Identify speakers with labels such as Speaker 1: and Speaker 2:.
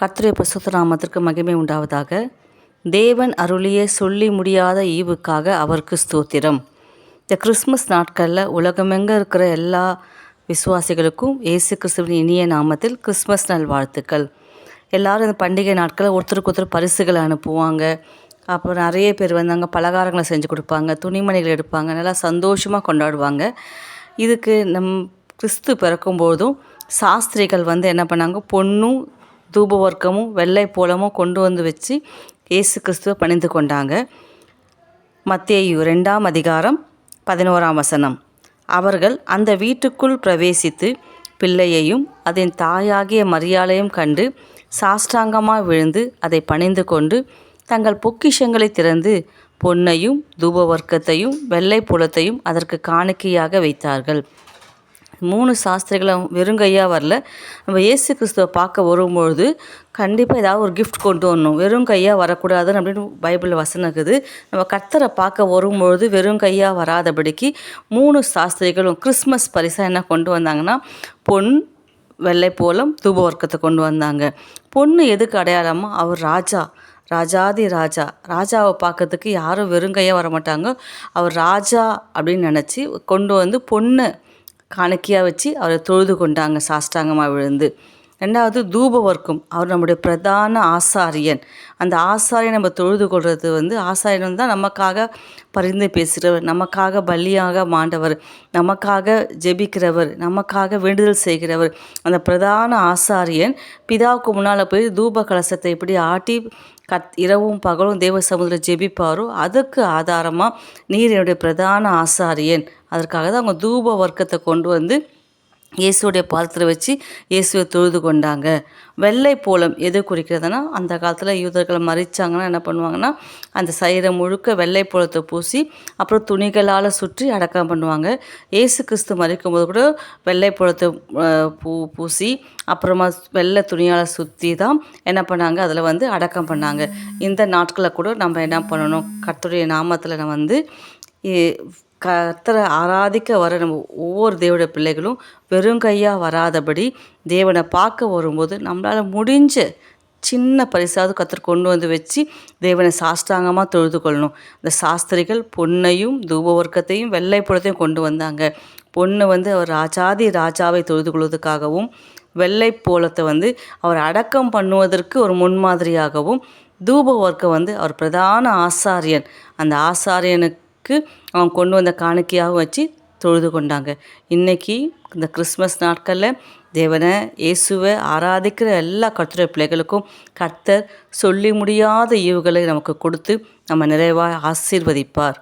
Speaker 1: கத்திரிய நாமத்திற்கு மகிமை உண்டாவதாக. தேவன் அருளிய சொல்லி முடியாத ஈவுக்காக அவருக்கு ஸ்தோத்திரம். இந்த கிறிஸ்மஸ் நாட்களில் உலகமெங்க இருக்கிற எல்லா விசுவாசிகளுக்கும் இயேசு கிறிஸ்துவின் இனிய நாமத்தில் கிறிஸ்மஸ் நல் வாழ்த்துக்கள். எல்லாரும் இந்த பண்டிகை நாட்களில் ஒருத்தருக்கு ஒருத்தர் பரிசுகளை அனுப்புவாங்க. அப்புறம் நிறைய பேர் வந்தாங்க பலகாரங்களை செஞ்சு கொடுப்பாங்க துணிமணிகள் எடுப்பாங்க நல்லா சந்தோஷமாக கொண்டாடுவாங்க. இதுக்கு நம் கிறிஸ்து பிறக்கும்போதும் சாஸ்திரிகள் வந்து என்ன பண்ணாங்க? பொண்ணும் தூபவர்க்கமும் வெள்ளை போலமும் கொண்டு வந்து வச்சு இயேசு கிறிஸ்துவை பணிந்து கொண்டாங்க. மத்தேயு ரெண்டாம் அதிகாரம் பதினோராம் வசனம். அவர்கள் அந்த வீட்டுக்குள் பிரவேசித்து பிள்ளையையும் அதன் தாயாகிய மரியாலையும் கண்டு சாஷ்டாங்கமாக விழுந்து அதை பணிந்து கொண்டு தங்கள் பொக்கிஷங்களை திறந்து பொன்னையும் தூபவர்க்கத்தையும் வெள்ளை புலத்தையும் அதற்கு காணிக்கையாக வைத்தார்கள். மூணு சாஸ்திரிகளும் வெறுங்கையாக வரல. நம்ம இயேசு கிறிஸ்துவை பார்க்க வரும்பொழுது கண்டிப்பாக ஏதாவது ஒரு கிஃப்ட் கொண்டு வரணும். வெறும் கையாக வரக்கூடாதுன்னு அப்படின்னு பைபிளில் வசனம் இருக்குது. நம்ம கர்த்தரை பார்க்க வரும்பொழுது வெறும் கையாக வராதபடிக்கு மூணு சாஸ்திரிகளும் கிறிஸ்மஸ் பரிசாக என்ன கொண்டு வந்தாங்கன்னா பொன் வெள்ளை போலம் தூபவர்க்கத்தை கொண்டு வந்தாங்க. பொண்ணு எதுக்கு அடையாளமா அவர் ராஜா ராஜாதி ராஜா. ராஜாவை பார்க்கறதுக்கு யாரும் வெறுங்கையாக வர மாட்டாங்க அவர் ராஜா அப்படின்னு நினச்சி கொண்டு வந்து பொண்ணு காணிக்கையாக வச்சு அவரை தொழுது கொண்டாங்க சாஷ்டாங்கமாக விழுந்து ரெண்டாவது தூப வர்க்கம் அவர் நம்முடைய பிரதான ஆசாரியன். அந்த ஆசாரியை நம்ம தொழுது கொள்வது வந்து ஆசாரியன் தான் நமக்காக பரிந்து பேசுகிறவர் நமக்காக பலியாக மாண்டவர் நமக்காக ஜெபிக்கிறவர் நமக்காக வேண்டுதல் செய்கிறவர். அந்த பிரதான ஆசாரியன் பிதாவுக்கு முன்னால் போய் தூப கலசத்தை இப்படி ஆட்டி கத் இரவும் பகலும் தேவ சமுதிரம் ஜெபிப்பாரோ அதுக்கு ஆதாரமாக நீர் என்னுடைய பிரதான ஆசாரியன். அதற்காக தான் அவங்க தூப வர்க்கத்தை கொண்டு வந்து இயேசுடைய பாத்திரத்தை வச்சு இயேசுவை தொழுது கொண்டாங்க. வெள்ளை போலம் எது குறிக்கிறதுனா அந்த காலத்தில் யூதர்களை மறிச்சாங்கன்னா என்ன பண்ணுவாங்கன்னா அந்த சைரை முழுக்க வெள்ளை போலத்தை பூசி அப்புறம் துணிகளால் சுற்றி அடக்கம் பண்ணுவாங்க. ஏசு கிறிஸ்து மறிக்கும் போது கூட வெள்ளை போலத்தை பூ பூசி அப்புறமா வெள்ளை துணியால் சுற்றி தான் என்ன பண்ணாங்க அதில் வந்து அடக்கம் பண்ணாங்க. இந்த நாட்களில் கூட நம்ம என்ன பண்ணணும் கர்த்தருடைய நாமத்தில் நான் வந்து கர்த்தரை ஆராதிக்க வர நம்ம ஒவ்வொரு தேவட பிள்ளைகளும் வெறும் கையாக வராதபடி தேவனை பார்க்க வரும்போது நம்மளால் முடிஞ்ச சின்ன பரிசாவது கத்தர் கொண்டு வந்து வச்சு தேவனை சாஷ்டாங்கமாக தொழுது கொள்ளணும். இந்த சாஸ்திரிகள் பொன்னையும் தூப வர்க்கத்தையும் வெள்ளைப்புறத்தையும் கொண்டு வந்தாங்க. பொண்ணு வந்து அவர் ராஜாதி ராஜாவை தொழுது கொள்வதற்காகவும் வெள்ளை போலத்தை வந்து அவர் அடக்கம் பண்ணுவதற்கு ஒரு முன்மாதிரியாகவும் தூப வர்க்கம் வந்து அவர் பிரதான ஆசாரியன். அந்த ஆசாரியனுக்கு அவங்க கொண்டு வந்த காணிக்கையாகவும் வச்சு தொழுது கொண்டாங்க. இன்றைக்கி இந்த கிறிஸ்மஸ் நாட்களில் தேவனை இயேசுவை ஆராதிக்கிற எல்லா கர்த்தர பிள்ளைகளுக்கும் கர்த்தர் சொல்லி முடியாத ஈவுகளை நமக்கு கொடுத்து நம்ம நிறைவாக ஆசீர்வதிப்பார்.